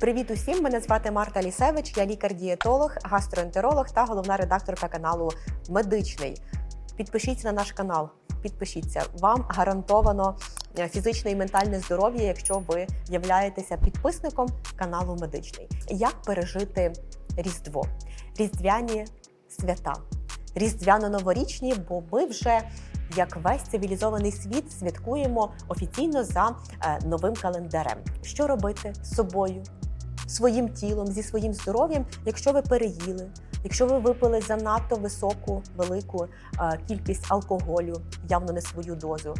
Привіт усім! Мене звати Марта Лісевич, я лікар-дієтолог, гастроентеролог та головна редакторка каналу Медичний. Підпишіться на наш канал, підпишіться. Вам гарантовано е, фізичне і ментальне здоров'я, якщо ви являєтеся підписником каналу Медичний. Як пережити Різдво? Різдвяні свята, різдвяно-новорічні, бо ми вже. Як весь цивілізований світ святкуємо офіційно за е, новим календарем. Що робити з собою, своїм тілом, зі своїм здоров'ям, якщо ви переїли, якщо ви випили занадто високу, велику кількість алкоголю, явно не свою дозу,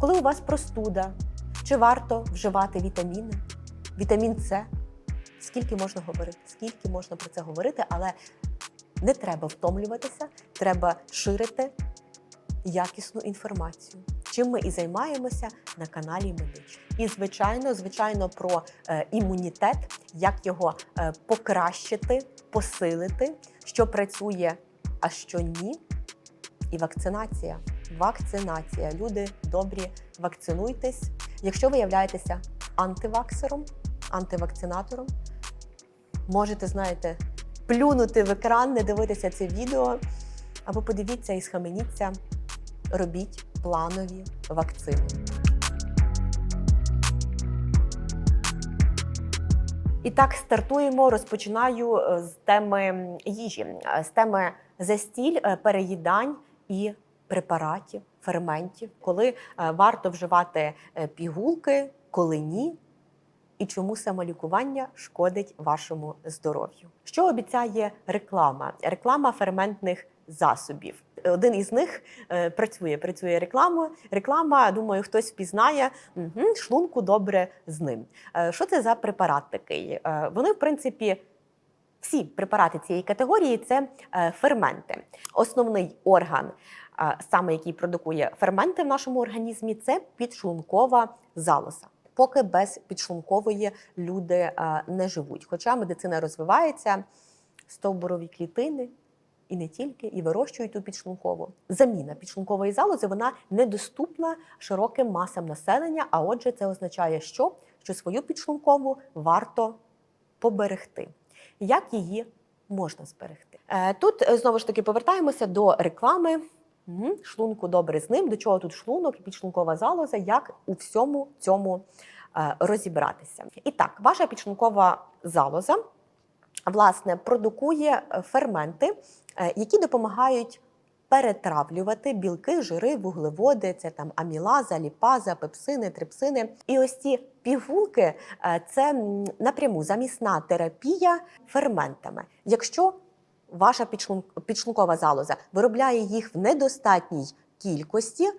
коли у вас простуда, чи варто вживати вітаміни, вітамін С, скільки можна говорити, скільки можна про це говорити, але не треба втомлюватися, треба ширити якісну інформацію. Чим ми і займаємося на каналі Медич. І звичайно, звичайно, про е, імунітет, як його е, покращити, посилити, що працює, а що ні. І вакцинація. Вакцинація. Люди добрі, вакцинуйтесь. Якщо ви являєтеся антиваксером, антивакцинатором, можете, знаєте, плюнути в екран, не дивитися це відео, або подивіться і схаменіться, робіть планові вакцини. І так стартуємо. Розпочинаю е, з теми їжі, е, з теми застіль, е, переїдань і препаратів, ферментів, коли варто вживати пігулки, коли ні. І чому самолікування шкодить вашому здоров'ю? Що обіцяє реклама? Реклама ферментних засобів. Один із них е, працює, працює реклама. Реклама, думаю, хтось впізнає угу, шлунку добре з ним. Е, що це за препарат такий? Е, вони, в принципі, всі препарати цієї категорії це ферменти. Основний орган, саме який продукує ферменти в нашому організмі, це підшлункова залоза. Поки без підшлункової люди не живуть. Хоча медицина розвивається, стовбурові клітини і не тільки, і вирощують ту підшлункову. Заміна підшлункової залози вона недоступна широким масам населення. А отже, це означає, що, що свою підшлункову варто поберегти. Як її можна зберегти? Е, Тут е, знову ж таки повертаємося до реклами. Шлунку добре з ним. До чого тут шлунок і підшлункова залоза, як у всьому цьому е, розібратися? І так, ваша підшлункова залоза власне продукує ферменти, які допомагають перетравлювати білки, жири, вуглеводи, це там амілаза, ліпаза, пепсини, трипсини. І ось ці пігулки е, це напряму замісна терапія ферментами. Якщо ваша підшлункова залоза виробляє їх в недостатній кількості,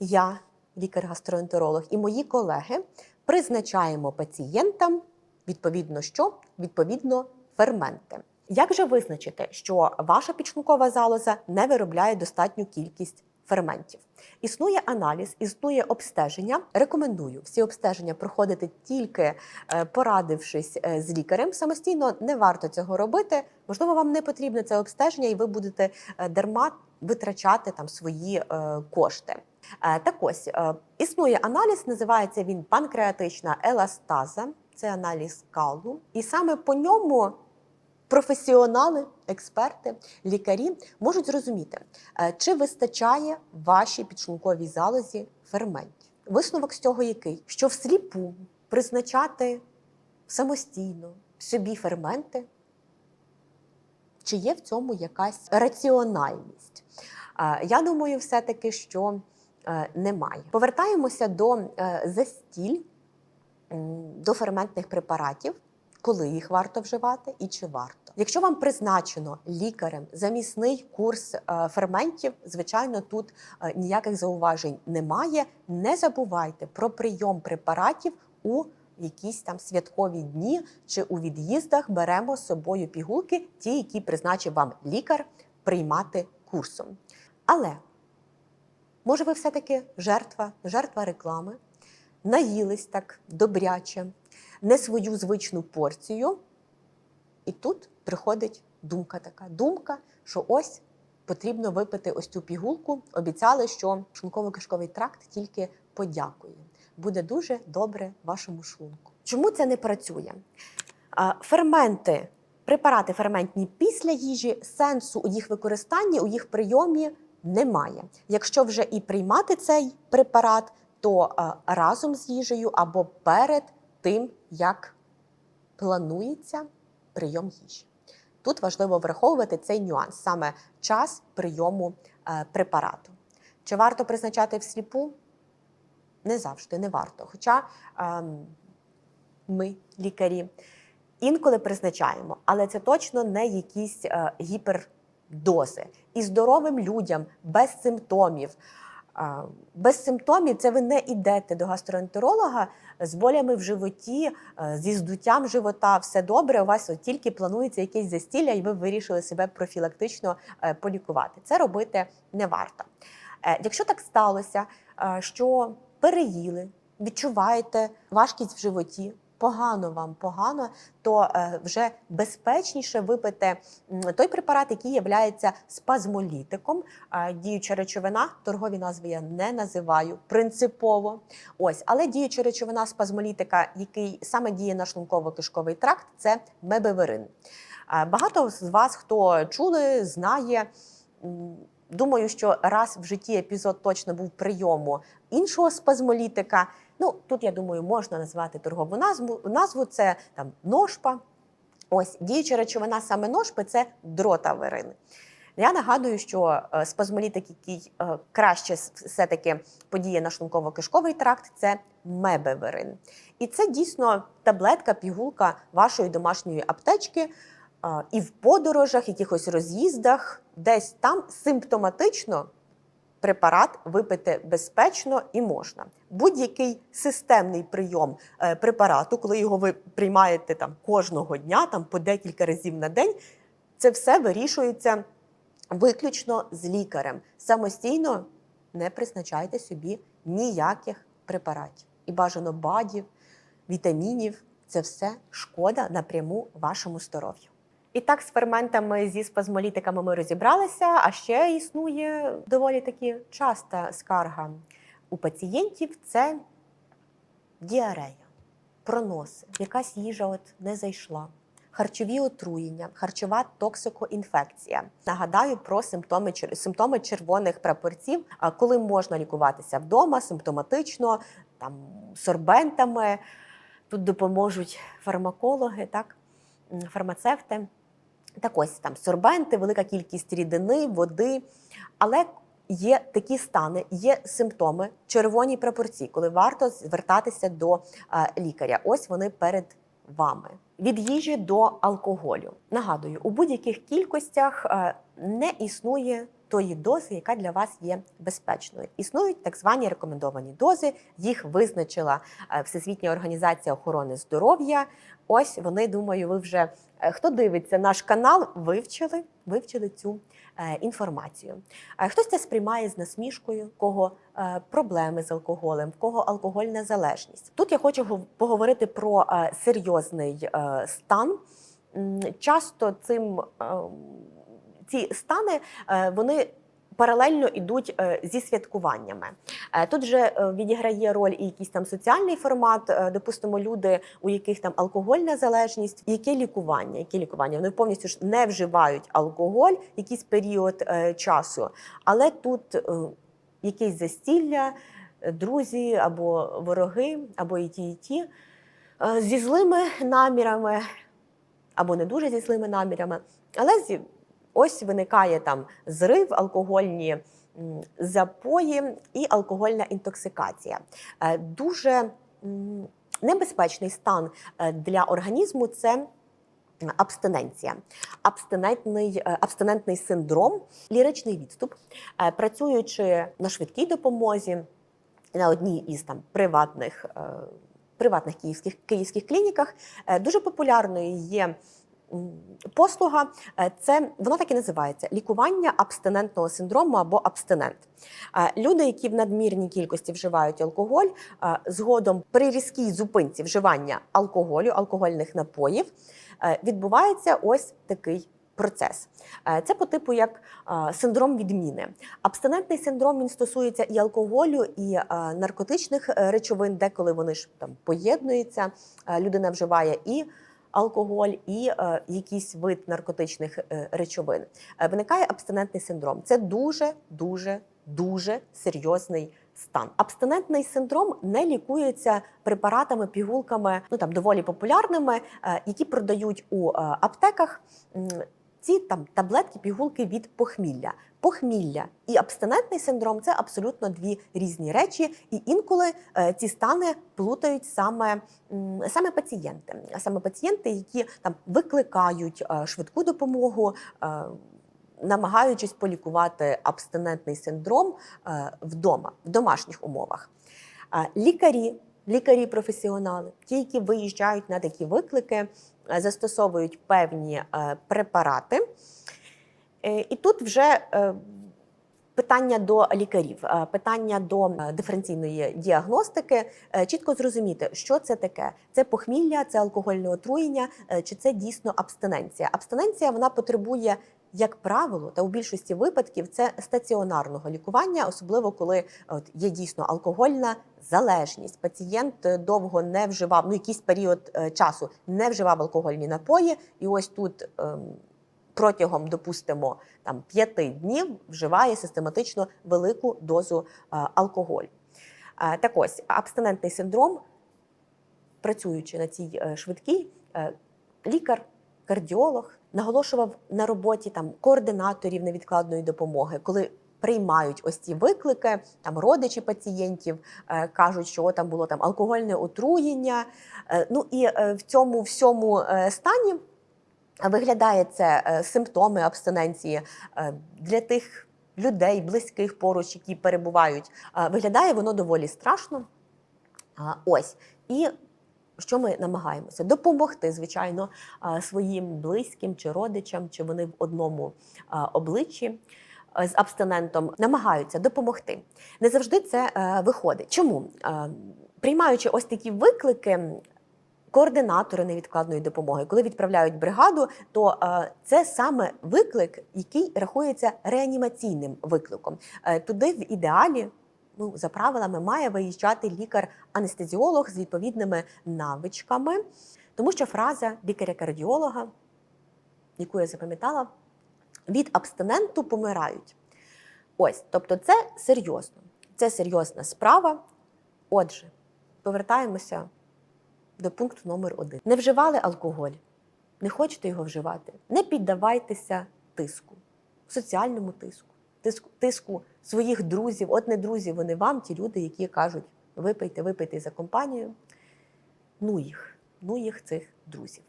я, лікар-гастроентеролог, і мої колеги призначаємо пацієнтам відповідно що? Відповідно ферменти. Як же визначити, що ваша підшлункова залоза не виробляє достатню кількість ферментів? Існує аналіз, існує обстеження. Рекомендую всі обстеження проходити тільки е, порадившись е, з лікарем. Самостійно не варто цього робити. Можливо, вам не потрібне це обстеження, і ви будете е, дарма витрачати там свої кошти. Так ось існує аналіз, називається він панкреатична еластаза. Це аналіз калу, і саме по ньому професіонали, експерти, лікарі можуть зрозуміти, е, чи вистачає вашій підшлунковій залозі ферментів. Висновок з цього який? Що всліпу призначати самостійно собі ферменти, чи є в цьому якась раціональність? Е, Я думаю, все-таки, що е, немає. Повертаємося до застіль, до ферментних препаратів, коли їх варто вживати і чи варто. Якщо вам призначено лікарем замісний курс е, ферментів, звичайно, тут е, ніяких зауважень немає. Не забувайте про прийом препаратів у якісь там святкові дні чи у від'їздах беремо з собою пігулки, ті, які призначив вам лікар приймати курсом. Але може, ви все-таки жертва, жертва реклами, наїлись так добряче, не свою звичну порцію. І тут приходить думка така: думка, що ось потрібно випити ось цю пігулку. Обіцяли, що шлунково-кишковий тракт тільки подякує. Буде дуже добре вашому шлунку. Чому це не працює? Ферменти, препарати ферментні після їжі, сенсу у їх використанні, у їх прийомі немає. Якщо вже і приймати цей препарат, то разом з їжею або перед тим, як планується прийом їжі. Тут важливо враховувати цей нюанс, саме час прийому е, препарату. Чи варто призначати всліпу? Не завжди, не варто. Хоча ем, ми, лікарі, інколи призначаємо, але це точно не якісь е, гіпердози. І здоровим людям без симптомів. Без симптомів це ви не йдете до гастроентеролога з болями в животі, е, зі здуттям живота, все добре. У вас от тільки планується якесь застілля, і ви вирішили себе профілактично е, полікувати. Це робити не варто. Е, Якщо так сталося, що переїли, відчуваєте важкість в животі, погано вам, погано, то е, вже безпечніше випити той препарат, який є спазмолітиком. Е, Діюча речовина, торгові назви я не називаю принципово. Ось, але діюча речовина спазмолітика, який саме діє на шлунково-кишковий тракт, це мебеверин. Е, Багато з вас, хто чули, знає. Думаю, що раз в житті епізод точно був прийому іншого спазмолітика. Ну тут я думаю, можна назвати торгову назву. Назву це там ношпа. Ось діюча речовина саме ношпи це дротаверин. Я нагадую, що е, спазмолітик, який е, краще все-таки подіє на шлунково-кишковий тракт, це мебеверин. І це дійсно таблетка, пігулка вашої домашньої аптечки. е, І в подорожах, якихось роз'їздах, десь там симптоматично препарат випити безпечно і можна. Будь-який системний прийом е, препарату, коли його ви приймаєте там кожного дня, там по декілька разів на день, це все вирішується виключно з лікарем. Самостійно не призначайте собі ніяких препаратів. І бажано бадів, вітамінів це все шкода напряму вашому здоров'ю. І так, з ферментами зі спазмолітиками ми розібралися. А ще існує доволі таки часта скарга у пацієнтів це діарея, проноси, якась їжа от не зайшла. Харчові отруєння, харчова токсикоінфекція. Нагадаю про симптоми симптоми червоних прапорців, а коли можна лікуватися вдома симптоматично, там сорбентами. Тут допоможуть фармакологи, так, фармацевти. Так ось там сорбенти, велика кількість рідини, води. Але є такі стани, є симптоми червоні прапорці, коли варто звертатися до е, лікаря. Ось вони перед вами. Від їжі до алкоголю. Нагадую, у будь-яких кількостях е, не існує тої дози, яка для вас є безпечною. Існують так звані рекомендовані дози. Їх визначила е, Всесвітня організація охорони здоров'я. Ось вони, думаю, ви вже е, хто дивиться наш канал, вивчили, вивчили цю е, інформацію. Е, Хтось це сприймає з насмішкою, кого проблеми з алкоголем, в кого алкогольна залежність. Тут я хочу гов- поговорити про серйозний стан. Часто цим е, ці стани е, вони. Паралельно йдуть е, зі святкуваннями. Е, Тут же відіграє роль і якийсь там соціальний формат. Допустимо, люди, у яких там алкогольна залежність, яке лікування, яке лікування. Вони повністю ж не вживають алкоголь якийсь період часу, але тут якесь застілля, друзі або вороги, або і ті, і ті зі злими намірами, або не дуже зі злими намірами, але зі ось виникає там зрив, алкогольні запої і алкогольна інтоксикація. Е, Дуже небезпечний стан е, для організму це. Абстиненція, абстинентний, е, абстинентний синдром, ліричний відступ, працюючи на швидкій допомозі на одній із там приватних, приватних київських, київських клініках, дуже популярною є послуга. Е, Це вона так і називається лікування абстинентного синдрому або абстинент. Е, Люди, які в надмірній кількості вживають алкоголь, е, згодом при різкій зупинці вживання алкоголю, алкогольних напоїв, відбувається ось такий процес. Це по типу як синдром відміни. Абстинентний синдром він стосується і алкоголю, і наркотичних речовин, деколи вони ж там поєднуються. Людина вживає і алкоголь і е, якийсь вид наркотичних е, речовин, е, виникає абстинентний синдром. Це дуже, дуже, дуже серйозний стан. Абстинентний синдром не лікується препаратами, пігулками, ну там доволі популярними, е, які продають у е, аптеках. Ці там таблетки, пігулки від похмілля. Похмілля і абстинентний синдром це абсолютно дві різні речі, і інколи е, ці стани плутають саме, саме пацієнти, саме пацієнти, які там викликають е, швидку допомогу. е, Намагаючись полікувати абстинентний синдром вдома, в домашніх умовах. Лікарі, лікарі-професіонали, ті, які виїжджають на такі виклики, застосовують певні е, препарати. Е, І тут вже е, питання до лікарів, е, питання до е, диференційної діагностики. Е, Чітко зрозуміти, що це таке: це похмілля, це алкогольне отруєння, е, чи це дійсно абстиненція. Абстиненція вона потребує. Як правило, та у більшості випадків це стаціонарного лікування, особливо коли от, є дійсно алкогольна залежність. Пацієнт е, довго не вживав, ну якийсь період е, часу не вживав алкогольні напої, і ось тут ем, протягом, допустимо, там п'яти днів вживає систематично велику дозу е, алкоголю. Е, так ось абстинентний синдром, працюючи на цій е, швидкій, е, лікар, кардіолог наголошував на роботі там координаторів невідкладної допомоги, коли. Приймають ось ці виклики, там родичі пацієнтів е, кажуть, що там було там алкогольне отруєння. Е, ну і е, в цьому всьому е, стані виглядає це е, симптоми абстиненції е, для тих людей, близьких поруч, які перебувають. Е, Виглядає воно доволі страшно. А, Ось. І що ми намагаємося? Допомогти, звичайно, своїм близьким чи родичам, чи вони в одному обличчі. З абстинентом намагаються допомогти. Не завжди це е, виходить. Чому? Приймаючи ось такі виклики, координатори невідкладної допомоги, коли відправляють бригаду, то е, це саме виклик, який рахується реанімаційним викликом. Е, туди в ідеалі. Ну, за правилами має виїжджати лікар-анестезіолог з відповідними навичками, тому що фраза лікаря-кардіолога, яку я запам'ятала, від абстиненту помирають. Ось, тобто, це серйозно. Це серйозна справа. Отже, повертаємося до пункту номер один. Не вживали алкоголь, не хочете його вживати. Не піддавайтеся тиску, соціальному тиску, тиску, своїх друзів. От не друзі, вони вам, ті люди, які кажуть, випийте, випийте за компанію. Ну їх, ну їх цих друзів.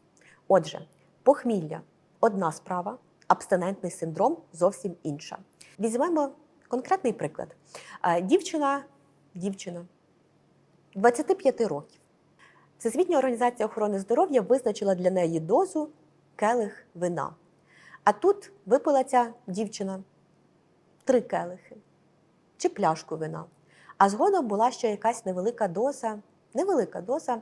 Отже, похмілля одна справа, абстинентний синдром зовсім інша. Візьмемо конкретний приклад. Е, Дівчина, дівчина 25 років. Всесвітня організація охорони здоров'я визначила для неї дозу келих вина. А тут випила ця дівчина три келихи чи пляшку вина. А згодом була ще якась невелика доза, невелика доза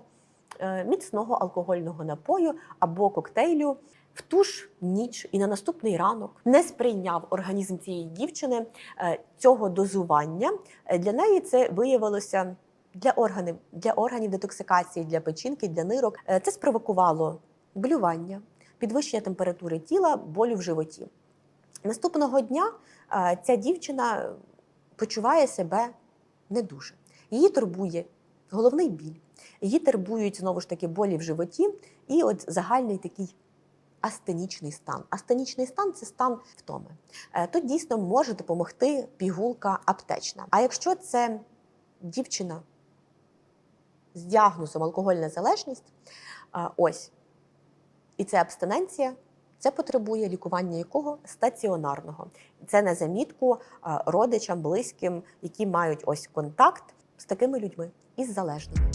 е, міцного алкогольного напою або коктейлю. В ту ж ніч і на наступний ранок не сприйняв організм цієї дівчини е, цього дозування. Е, Для неї це виявилося для органів, для органів детоксикації, для печінки, для нирок. Це спровокувало блювання, підвищення температури тіла, болю в животі. Наступного дня е, ця дівчина почуває себе не дуже. Її турбує головний біль, її турбують знову ж таки болі в животі, і от загальний такий астенічний стан. Астенічний стан це стан втоми. Е, Тут дійсно може допомогти пігулка аптечна. А якщо це дівчина з діагнозом алкогольна залежність, е, ось і це абстиненція. Це потребує лікування якого стаціонарного. Це на замітку е, родичам, близьким, які мають ось контакт з такими людьми із залежними.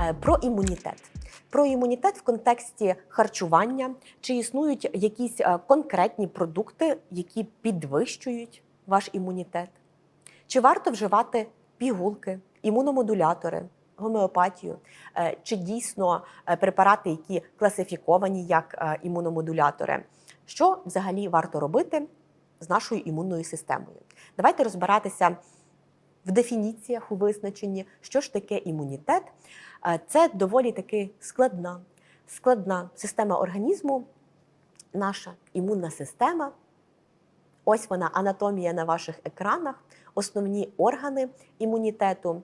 Е, Про імунітет. Про імунітет в контексті харчування, чи існують якісь е, конкретні продукти, які підвищують ваш імунітет? Чи варто вживати пігулки, імуномодулятори, гомеопатію, Е, чи дійсно е, препарати, які класифіковані як е, імуномодулятори? Що взагалі варто робити з нашою імунною системою? Давайте розбиратися в дефініціях у визначенні, що ж таке імунітет. Це доволі таки складна, складна система організму, наша імунна система. Ось вона анатомія на ваших екранах, основні органи імунітету.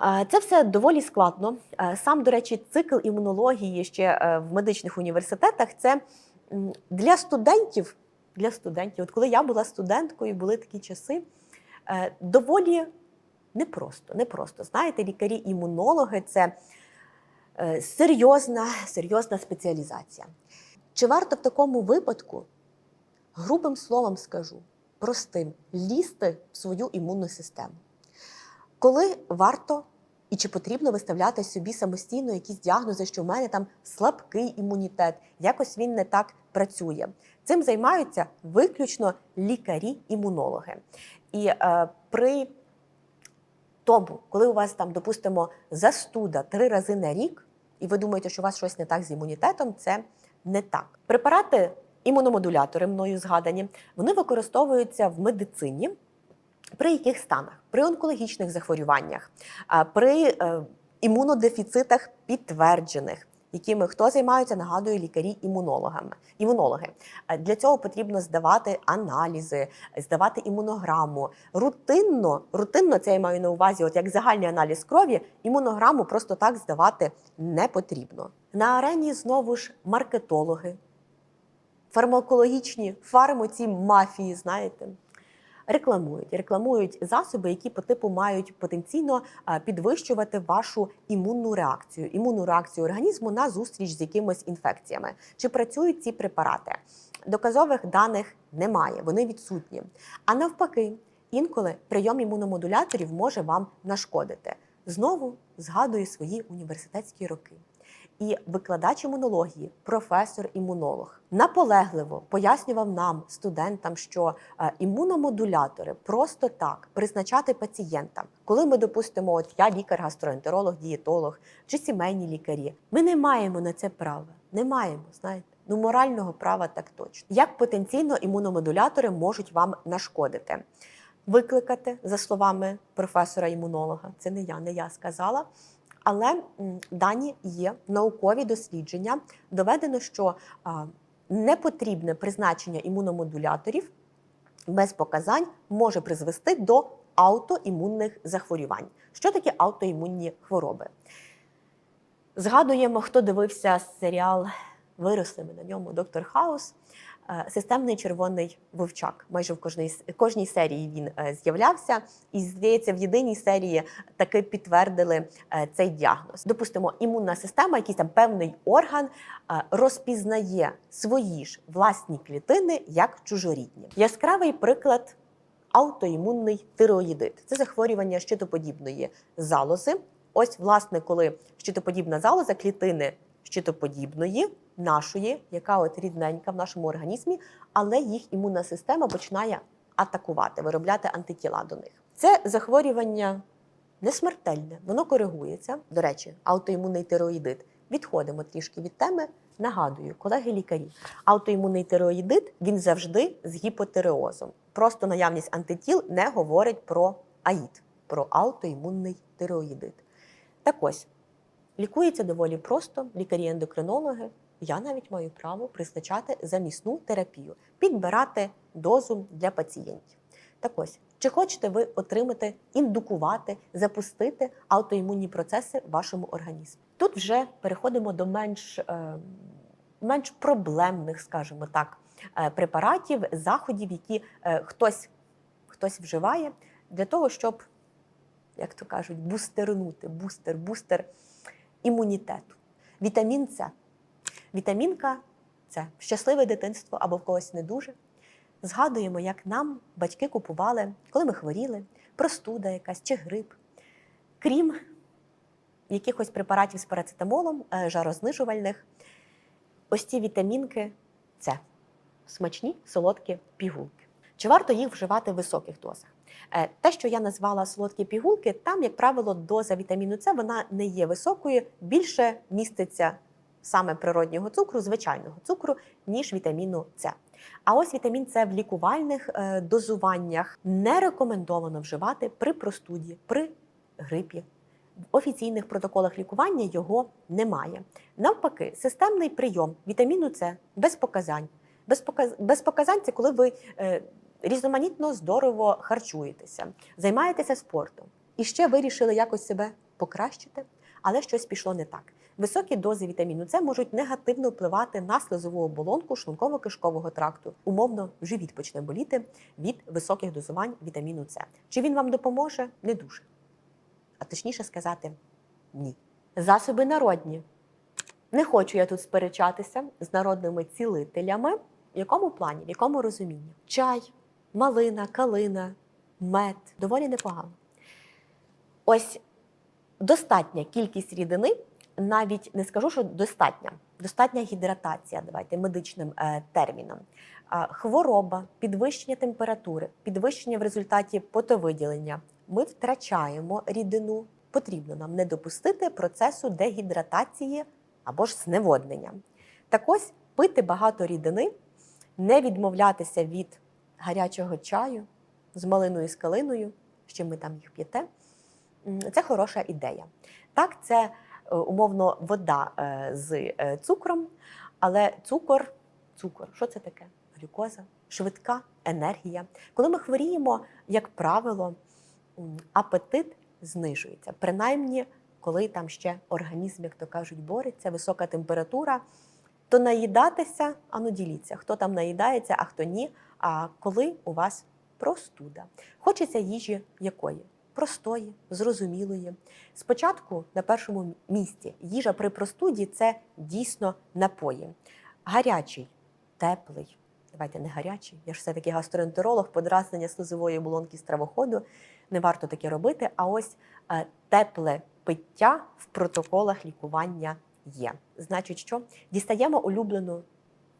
Це все доволі складно. Сам, до речі, цикл імунології ще е, в медичних університетах це для студентів. Для студентів, от коли я була студенткою, були такі часи е, доволі непросто. непросто. Знаєте, лікарі-імунологи це е, серйозна, серйозна спеціалізація. Чи варто в такому випадку, грубим словом скажу, простим, лізти в свою імунну систему? Коли варто і чи потрібно виставляти собі самостійно якісь діагнози, що в мене там слабкий імунітет, якось він не так працює. Цим займаються виключно лікарі-імунологи. І е, при тому, коли у вас там, допустимо, застуда три рази на рік, і ви думаєте, що у вас щось не так з імунітетом, це не так. Препарати імуномодулятори, мною згадані, вони використовуються в медицині. При яких станах? При онкологічних захворюваннях, при е, імунодефіцитах підтверджених, якими хто займається, нагадую, лікарі-імунологами. Імунологи. Для цього потрібно здавати аналізи, здавати імунограму. Рутинно, рутинно це я маю на увазі, от як загальний аналіз крові, імунограму просто так здавати не потрібно. На арені знову ж маркетологи, фармакологічні фармоці мафії, знаєте рекламують, рекламують засоби, які по типу мають потенційно підвищувати вашу імунну реакцію, імунну реакцію організму на зустріч з якимись інфекціями. Чи працюють ці препарати? Доказових даних немає, вони відсутні. А навпаки, інколи прийом імуномодуляторів може вам нашкодити. Знову згадую свої університетські роки. І викладач імунології, професор-імунолог, наполегливо пояснював нам, студентам, що е, імуномодулятори просто так призначати пацієнтам, коли ми допустимо, от я лікар, гастроентеролог, дієтолог чи сімейні лікарі, ми не маємо на це права. Не маємо, знаєте. Ну, морального права так точно. Як потенційно імуномодулятори можуть вам нашкодити? Викликати, за словами професора-імунолога, це не я, не я сказала. Але дані є наукові дослідження. Доведено, що а, непотрібне призначення імуномодуляторів без показань може призвести до аутоімунних захворювань. Що таке аутоімунні хвороби? Згадуємо, хто дивився серіал Виросли ми на ньому Доктор Хаус. Е, Системний червоний вовчак. Майже в кожній, кожній серії він е, з'являвся, і здається, в єдиній серії таки підтвердили е, цей діагноз. Допустимо, імунна система, якийсь там певний орган розпізнає свої ж власні клітини як чужорідні. Яскравий приклад аутоімунний тиреоїдит. Це захворювання щитоподібної залози. Ось, власне, коли щитоподібна залоза, клітини щитоподібної, нашої, яка от рідненька в нашому організмі, але їх імунна система починає атакувати, виробляти антитіла до них. Це захворювання не смертельне, воно коригується. До речі, аутоімунний тиреоїдит. Відходимо трішки від теми. Нагадую, колеги лікарі, аутоімунний тиреоїдит він завжди з гіпотиреозом. Просто наявність антитіл не говорить про АІД, про аутоімунний тиреоїдит. Так ось, лікується доволі просто, лікарі-ендокринологи. Я навіть маю право призначати замісну терапію, підбирати дозу для пацієнтів. Так ось, чи хочете ви отримати, індукувати, запустити аутоімунні процеси в вашому організмі? Тут вже переходимо до менш, е, менш проблемних, скажімо так, е, препаратів, заходів, які е, хтось, хтось вживає для того, щоб, як то кажуть, бустернути, бустер, бустер імунітету. Вітамін С. Вітамінка це щасливе дитинство або в когось не дуже. Згадуємо, як нам батьки купували, коли ми хворіли, простуда якась чи грип. Крім якихось препаратів з парацетамолом, е, жарознижувальних, ось ці вітамінки це смачні солодкі пігулки. Чи варто їх вживати в високих дозах? Е, Те, що я назвала солодкі пігулки, там, як правило, доза вітаміну С вона не є високою, більше міститься саме природнього цукру, звичайного цукру, ніж вітаміну С. А ось вітамін С в лікувальних е, дозуваннях не рекомендовано вживати при простуді, при грипі. В офіційних протоколах лікування його немає. Навпаки, системний прийом вітаміну С без показань. Без, показ... без показань це коли ви е, різноманітно здорово харчуєтеся, займаєтеся спортом і ще вирішили якось себе покращити, але щось пішло не так. Високі дози вітаміну С можуть негативно впливати на слизову оболонку шлунково-кишкового тракту. Умовно, живіт почне боліти від високих дозувань вітаміну С. Чи він вам допоможе? Не дуже. А точніше сказати, ні. Засоби народні. Не хочу я тут сперечатися з народними цілителями. В якому плані, в якому розумінні? Чай, малина, калина, мед доволі непогано. Ось достатня кількість рідини, навіть не скажу, що достатня. Достатня гідратація, давайте медичним е, терміном. А, хвороба, підвищення температури, підвищення в результаті потовиділення. Ми втрачаємо рідину. Потрібно нам не допустити процесу дегідратації або ж зневоднення. Так ось пити багато рідини, не відмовлятися від гарячого чаю з малиною і з калиною, чим ми там їх п'єте. Це хороша ідея. Так, це е, умовно вода е, з е, цукром, але цукор, цукор, що це таке? Глюкоза, швидка енергія. Коли ми хворіємо, як правило, апетит знижується. Принаймні, коли там ще організм, як то кажуть, бореться, висока температура, то наїдатися, а ну діліться, хто там наїдається, а хто ні. А коли у вас простуда. Хочеться їжі якої? Простої, зрозумілої. Спочатку на першому місці їжа при простуді це дійсно напої. Гарячий, теплий. Давайте не гарячий. Я ж все-таки гастроентеролог, подразнення слизової оболонки стравоходу. Не варто таке робити. А ось е, тепле пиття в протоколах лікування є. Значить, що дістаємо улюблену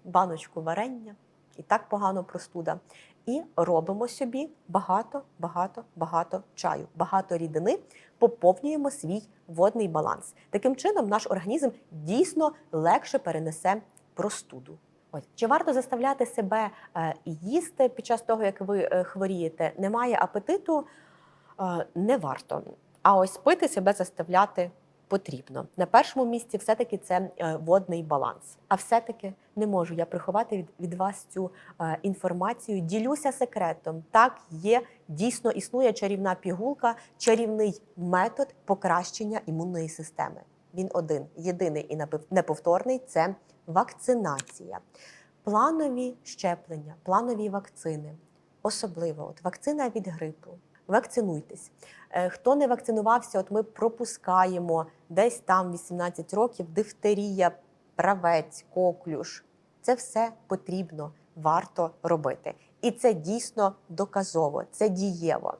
баночку варення, і так погано простуда. І робимо собі багато, багато, багато чаю, багато рідини, поповнюємо свій водний баланс. Таким чином, наш організм дійсно легше перенесе простуду. Ось чи варто заставляти себе е, їсти під час того, як ви е, хворієте? Немає апетиту, е, не варто. А ось пити себе заставляти потрібно. На першому місці все-таки це е, водний баланс. А все-таки не можу я приховати від, від вас цю е, інформацію. Ділюся секретом. Так, є дійсно існує чарівна пігулка, чарівний метод покращення імунної системи. Він один, єдиний і неповторний це вакцинація. Планові щеплення, планові вакцини. Особливо от вакцина від грипу. Вакцинуйтесь. Е, Хто не вакцинувався, от ми пропускаємо десь там 18 років дифтерія, правець, коклюш. Це все потрібно, варто робити. І це дійсно доказово, це дієво.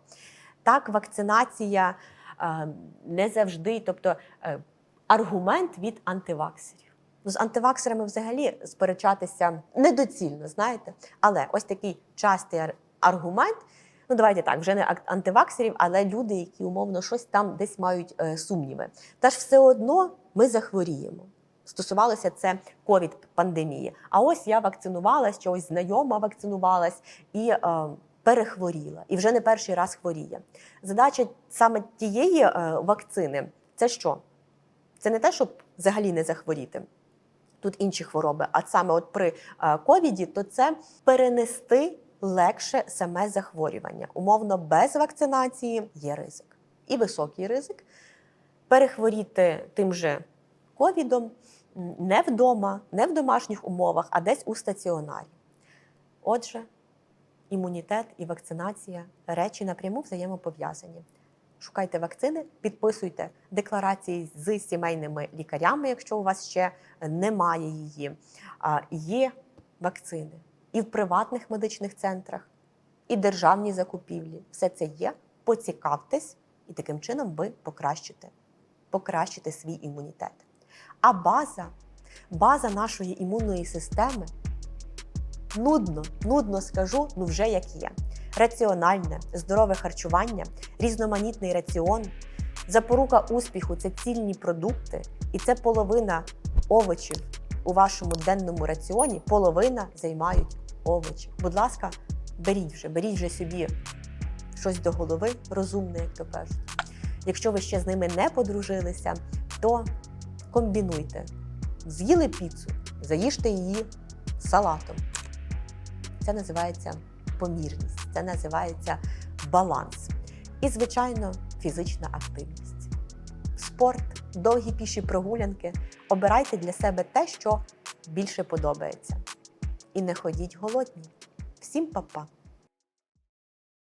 Так, вакцинація е, не завжди, тобто е, аргумент від антиваксерів. Ну, з антиваксерами взагалі сперечатися недоцільно, знаєте. Але ось такий частий аргумент. Ну, давайте так, вже не антиваксерів, але люди, які умовно щось там десь мають е, сумніви. Та ж все одно ми захворіємо. Стосувалося це ковід-пандемії. А ось я вакцинувалась, чи ось знайома вакцинувалась і е, перехворіла, і вже не перший раз хворіє. Задача саме тієї е, вакцини це що? Це не те, щоб взагалі не захворіти. Тут інші хвороби, а саме от при е, ковіді, то це перенести легше саме захворювання. Умовно, без вакцинації є ризик. І високий ризик перехворіти тим же ковідом не вдома, не в домашніх умовах, а десь у стаціонарі. Отже, імунітет і вакцинація речі напряму взаємопов'язані. Шукайте вакцини, підписуйте декларації з сімейними лікарями, якщо у вас ще немає її. Є вакцини і в приватних медичних центрах, і державні закупівлі. Все це є. Поцікавтесь, і таким чином ви покращите, покращите свій імунітет. А база, база нашої імунної системи нудно, нудно скажу, ну вже як є. Раціональне, здорове харчування, різноманітний раціон. Запорука успіху це цільні продукти, і це половина овочів у вашому денному раціоні, половина займають овочі. Будь ласка, беріть вже, беріть вже собі щось до голови, розумне, як то кажуть. Якщо ви ще з ними не подружилися, то комбінуйте. З'їли піцу, заїжте її салатом. Це називається помірність, це називається баланс. І, звичайно, фізична активність. Спорт, довгі піші прогулянки. Обирайте для себе те, що більше подобається. І не ходіть голодні. Всім па-па!